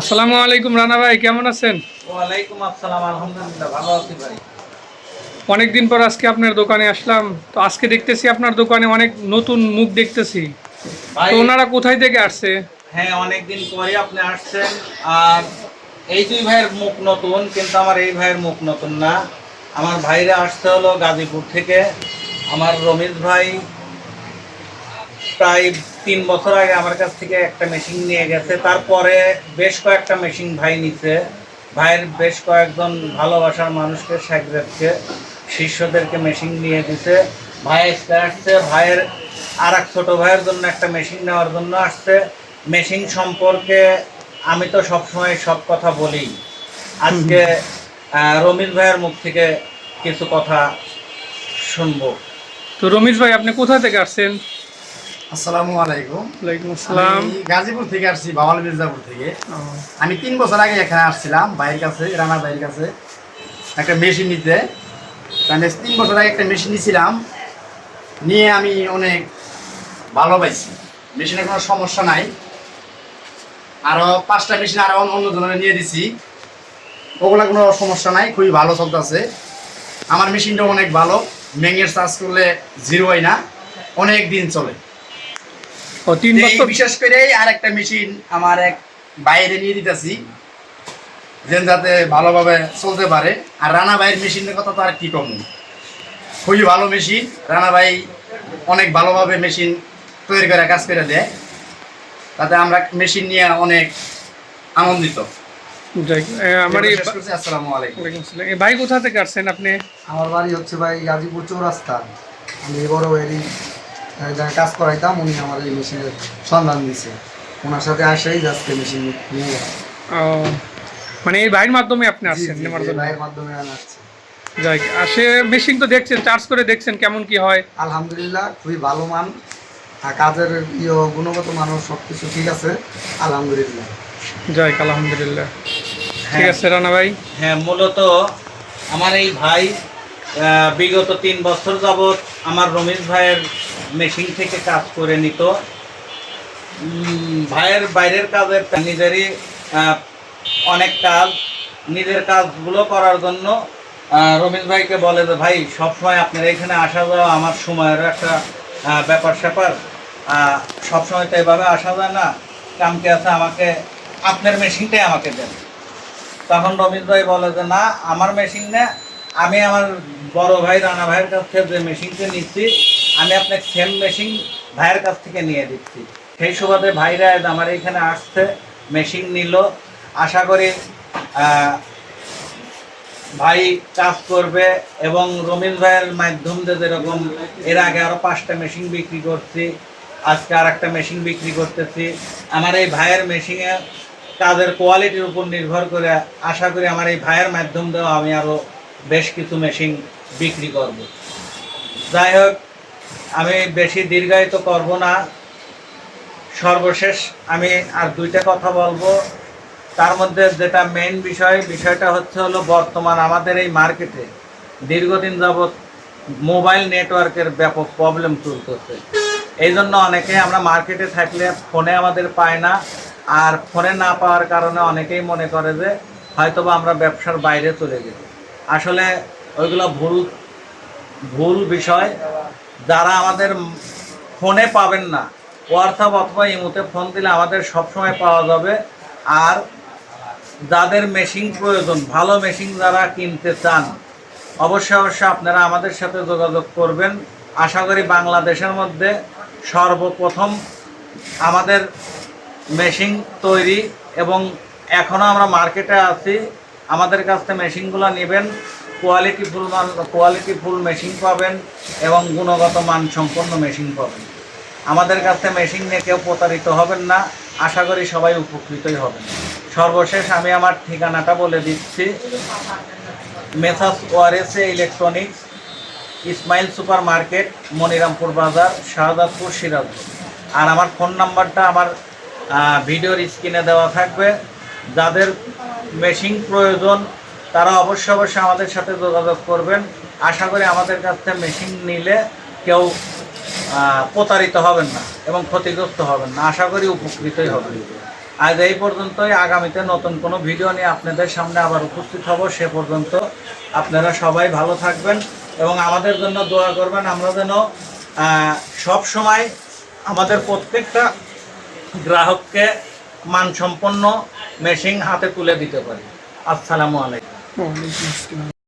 আসসালামু আলাইকুম রানা ভাই কেমন আছেন? ওয়ালাইকুম আসসালাম আলহামদুলিল্লাহ ভালো আছি ভাই। অনেকদিন পর আজকে আপনার দোকানে আসলাম তো আজকে দেখতেছি আপনার দোকানে অনেক নতুন মুখ দেখতেছি। তো ওনারা কোথায় থেকে আসছে? হ্যাঁ অনেকদিন পরে আপনি আসছেন আর এই দুই ভাইয়ের মুখ নতুন কিন্তু আমার এই ভাইয়ের মুখ নতুন না। আমার ভাইরা আসতে হলো গাজীপুর থেকে আমার রমেশ ভাই প্রায় তিন বছর আগে আমার কাছ থেকে একটা মেশিন নিয়ে গেছে। তারপরে বেশ কয়েকটা মেশিন ভাই নিছে। ভাইয়ের বেশ কয়েকজন ভালোবাসার মানুষকে সাগরেতকে শিষ্যদেরকে মেশিন নিয়ে দিছে। ভাই আজকে আসছে। ভাইয়ের আর এক ছোটো ভাইয়ের জন্য একটা মেশিন নেওয়ার জন্য আসছে। মেশিন সম্পর্কে আমি তো সবসময় সব কথা বলি। আজকে রমিজ ভাইয়ের মুখ থেকে কিছু কথা শুনব। তো রমিজ ভাই আপনি কোথা থেকে আসছেন? আসসালামু আলাইকুম। ওয়ালাইকুম আসসালাম। গাজীপুর থেকে আসছি বাওয়াল মির্জাপুর থেকে। আমি তিন বছর আগে এখানে আসছিলাম ভাইয়ের কাছে রানা ভাইয়ের কাছে একটা মেশিন নিতে। আমি তিন বছর আগে একটা মেশিন নিয়েছিলাম নিয়ে আমি অনেক ভালো পাইছি। মেশিনের কোনো সমস্যা নাই। আরও পাঁচটা মেশিন আরও অন্য জনের নিয়ে দিছি। ওগুলা কোনো সমস্যা নাই খুবই ভালো চলতেছে। আমার মেশিনটা অনেক ভালো ম্যাঙ্গের চার্জ করলে জিরো হয় না। অনেক দিন চলে। ও তিন বছর বিশেষ করে আর একটা মেশিন আমার এক বাইরে নিয়ে দিতেছি যেন যাতে ভালোভাবে চলতে পারে। আর রানা ভাইয়ের মেশিনের কথা তো আর কি কম? খুবই ভালো মেশিন রানা ভাই অনেক ভালোভাবে মেশিন তৈরি করে কাজ করে দেয়। তাতে আমরা মেশিন নিয়ে অনেক আনন্দিত। ভাই কোথা থেকে আসছেন আপনি? আমার বাড়ি হচ্ছে ভাই গাজীপুর চৌরাস্তা। আমি বড় আহ, যারা কাজ করাইতাম উনি আমার এই মেশিনের সন্ধান দিছে। ওনার সাথে আসেই আজকে মেশিন নিয়ে গেছে ও, মানে এই ভাইয়ের মাধ্যমে আপনি আসছেন ভাইয়ের মাধ্যমে আনা আসছে। যাই আসে মেশিন তো দেখছেন চার্জ করে দেখছেন কেমন কি হয়? আলহামদুলিল্লাহ খুবই ভালো মান। আর কাজের ইয়ে গুণগত মানও সব কিছু ঠিক আছে। আলহামদুলিল্লাহ। যাই আলহামদুলিল্লাহ। ঠিক হ্যাঁ। আছে রানা ভাই? হ্যাঁ মূলত আমার এই ভাই বিগত তিন বছর যাবৎ আমার রমেশ ভাইয়ের মেশিন থেকে কাজ করে নিত। ভাইয়ের বাইরের কাজের নিজেরই অনেক কাজ। নিজের কাজগুলো করার জন্য রমেশ ভাইকে বলে যে, ভাই, সবসময় আপনার এখানে আসা যাওয়া আমার সময়েরও একটা ব্যাপার স্যাপার। সবসময় তো এভাবে আসা যায় না। কামকে আছে আমাকে, আপনার মেশিনটাই আমাকে দেন। তখন রমেশ ভাই বলে যে, না, আমার মেশিন না আমি আমার বড় ভাই, রানা ভাইয়ের কাছ থেকে যে মেশিনটা নিচ্ছি, আমি আপনাকে সেম মেশিন ভাইয়ের কাছ থেকে নিয়ে দিচ্ছি। সেই সুবাদে ভাইরা আমার এখানে আসছে মেশিন নিল। আশা করি ভাই কাজ করবে এবং রমিল ভাইয়ের মাধ্যম দিয়ে যেরকম এর আগে আরও পাঁচটা মেশিন বিক্রি করছি, আজকে আর একটা মেশিন বিক্রি করতেছি। আমার এই ভাইয়ের মেশিনে কাজের কোয়ালিটির উপর নির্ভর করে আশা করি আমার এই ভাইয়ের মাধ্যম দিয়েও আমি আরও বেশ কিছু মেশিন বিক্রি করব। যাই হোক আমি বেশি দীর্ঘায়িত করব না। সর্বশেষ আমি আর দুইটা কথা বলব। তার মধ্যে যেটা মেইন বিষয়, বিষয়টা হচ্ছে হলো বর্তমান আমাদের এই মার্কেটে দীর্ঘদিন যাবৎ মোবাইল নেটওয়ার্কের ব্যাপক প্রবলেম চলতেছে এই জন্য অনেকে আমরা মার্কেটে থাকলে ফোনে আমাদের পায় না। আর ফোনে না পাওয়ার কারণে অনেকেই মনে করে যে হয়তোবা আমরা ব্যবসার বাইরে চলে গেছি। আসলে ওইগুলো ভুল ভুল বিষয় যারা আমাদের ফোনে পাবেন না। হোয়াটসঅ্যাপ অথবা ইমোতে ফোন দিলে আমাদের সবসময় পাওয়া যাবে। আর যাদের মেশিন প্রয়োজন, ভালো মেশিন যারা কিনতে চান, অবশ্যই অবশ্যই আপনারা আমাদের সাথে যোগাযোগ করবেন। আশা করি বাংলাদেশের মধ্যে সর্বপ্রথম আমাদের মেশিন তৈরি এবং এখনও আমরা মার্কেটে আছি। আমাদের কাছ থেকে মেশিনগুলো নেবেন কোয়ালিটি ফুল মান কোয়ালিটি ফুল মেশিন পাবেন এবং গুণগত মান সম্পন্ন মেশিন পাবেন। আমাদের কাছ মেশিন নিয়ে কেউ প্রতারিত হবেন না, আশা করি সবাই উপকৃতই হবেন। সর্বশেষ আমি আমার ঠিকানাটা বলে দিচ্ছি। Messrs ওয়ারেসে electronics, Ismail super market Monirampur Bazar, Shahjadpur Sirajpur আর আমার ফোন নাম্বারটা আমার ভিডিওর স্ক্রিনে দেওয়া থাকবে। যাদের মেশিন প্রয়োজন, তারা অবশ্য অবশ্যই আমাদের সাথে যোগাযোগ করবেন। আশা করি আমাদের কাছ থেকে মেশিন নিলে কেউ প্রতারিত হবেন না এবং ক্ষতিগ্রস্ত হবেন না। আশা করি উপকৃতই হবেন। আজ এই পর্যন্তই। আগামীতে নতুন কোনো ভিডিও নিয়ে আপনাদের সামনে আবার উপস্থিত হব। সে পর্যন্ত আপনারা সবাই ভালো থাকবেন এবং আমাদের জন্য দোয়া করবেন। আমরা যেন সব সময় আমাদের প্রত্যেকটা গ্রাহককে মানসম্পন্ন মেশিন হাতে তুলে দিতে পারি। আসসালামু আলাইকুম।